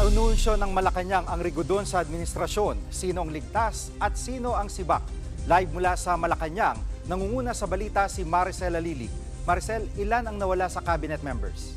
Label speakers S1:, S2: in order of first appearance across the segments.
S1: Inaununsyo ng Malacanang ang rigudon sa administrasyon, sino ang ligtas at sino ang sibak. Live mula sa Malacanang, nangunguna sa balita si Maricel Alili. Maricel, ilan ang nawala sa cabinet members?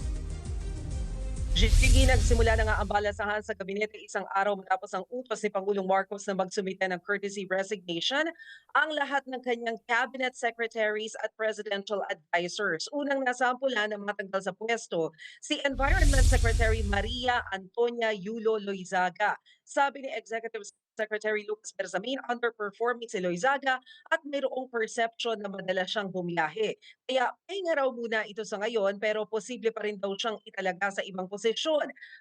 S2: Gigi, nagsimula na nga ang balasahan sa gabinete isang araw matapos ang utos ni Pangulong Marcos na magsumite ng courtesy resignation ang lahat ng kanyang cabinet secretaries at presidential advisors. Unang nasampula na matanggal sa pwesto si Environment Secretary Maria Antonia Yulo Loizaga. Sabi ni Executive Secretary Lucas Bersamin, underperforming si Loizaga at mayroong perception na madala siyang bumiyahe. Kaya pahinga raw muna ito sa ngayon pero posible pa rin daw siyang italaga sa ibang posisyon.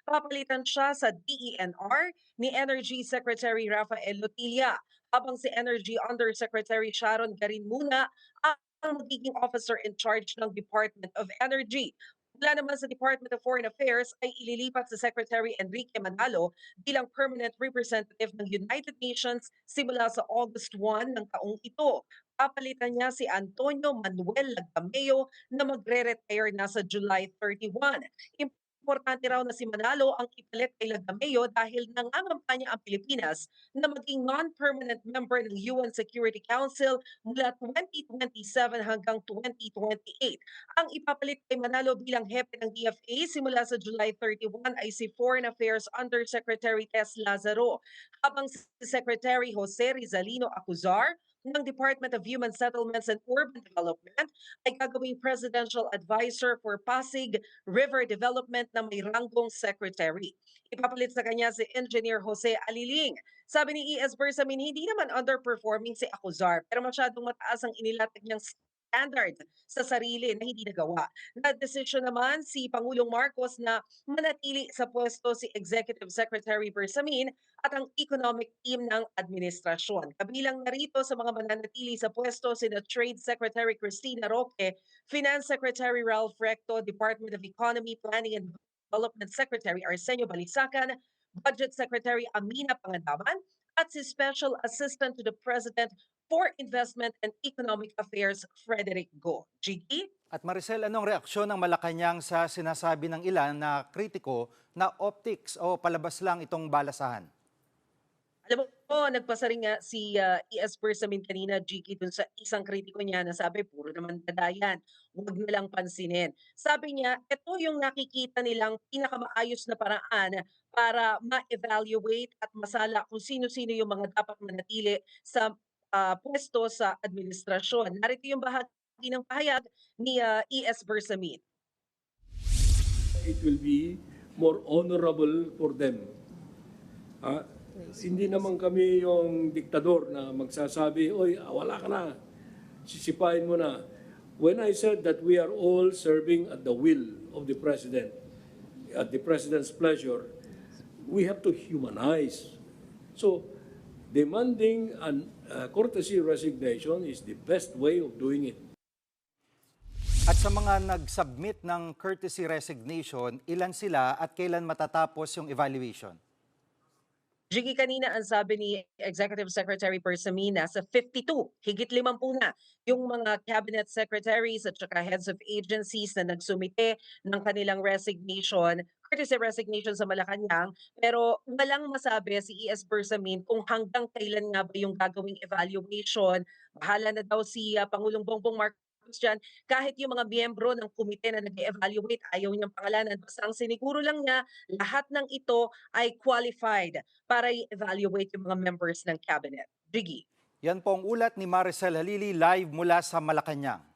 S2: Papalitan siya sa DENR ni Energy Secretary Rafael Lotilla habang si Energy Undersecretary Sharon Garin muna ang magiging officer in charge ng Department of Energy. Mula naman sa Department of Foreign Affairs ay ililipat sa Secretary Enrique Manalo bilang permanent representative ng United Nations simula sa August 1 ng taong ito. Papalitan niya si Antonio Manuel Lagameo na magre-retire na sa July 31. Importante raw na si Manalo ang ipalit kay Lagameo dahil nangangampanya ang Pilipinas na maging non-permanent member ng UN Security Council mula 2027 hanggang 2028. Ang ipapalit kay Manalo bilang hepe ng DFA simula sa July 31 ay si Foreign Affairs Undersecretary Tess Lazaro, habang si Secretary Jose Rizalino Acuzar ng Department of Human Settlements and Urban Development ay gagawing Presidential Advisor for Pasig River Development na may ranggong secretary. Ipapalit sa kanya si Engineer Jose Aliling. Sabi ni E.S. Bersamin, hindi naman underperforming si Acuzar pero masyadong mataas ang inilatag niyang standard sa sarili na hindi nagawa. Na-desisyon naman si Pangulong Marcos na manatili sa pwesto si Executive Secretary Bersamin at ang economic team ng administrasyon. Kabilang narito sa mga mananatili sa pwesto sina Trade Secretary Cristina Roque, Finance Secretary Ralph Recto, Department of Economy, Planning and Development Secretary Arsenio Balisacan, Budget Secretary Amina Pangandaman, at si Special Assistant to the President for Investment and Economic Affairs, Frederick Go. Gigi?
S1: At Maricel, anong reaksyon ng Malacanang sa sinasabi ng ilan na kritiko na optics o palabas lang itong balasahan?
S2: Alam mo, nagpasa rin nga si ah, E.S. Bersamin kanina, Gigi, dun sa isang kritiko niya na sabi, puro naman dadayan, huwag na lang pansinin. Sabi niya, ito yung nakikita nilang pinakamaayos na paraan para ma-evaluate at masala kung sino-sino yung mga dapat manatili sa ah, pwesto sa administrasyon. Narito yung bahagi ng pahayag ni ah, E.S. Bersamin.
S3: it will be more honorable for them. Ah, hindi naman kami yung diktador na magsasabi, oy, wala ka na, sisipain mo na. When I said that we are all serving at the will of the President, at the President's pleasure, we have to humanize. So, demanding an uh, courtesy resignation is the best way of doing it.
S1: At sa mga nag-submit ng courtesy resignation, ilan sila at kailan matatapos yung evaluation?
S2: Jiggy, kanina ang sabi ni Executive Secretary Persamina sa 52, higit 50 na yung mga cabinet secretaries at saka heads of agencies na nagsumite ng kanilang resignation, courtesy resignation sa Malacanang, pero walang masabi si E.S. Bersamin kung hanggang kailan nga ba yung gagawing evaluation. Bahala na daw si ah, Pangulong Bongbong Marcos dyan, kahit yung mga miyembro ng komite na nag-evaluate, ayaw niyang pangalanan. Basta ang siniguro lang niya, lahat ng ito ay qualified para i-evaluate yung mga members ng cabinet. Jiggy.
S1: Yan po ang ulat ni Maricel Halili live mula sa Malacanang.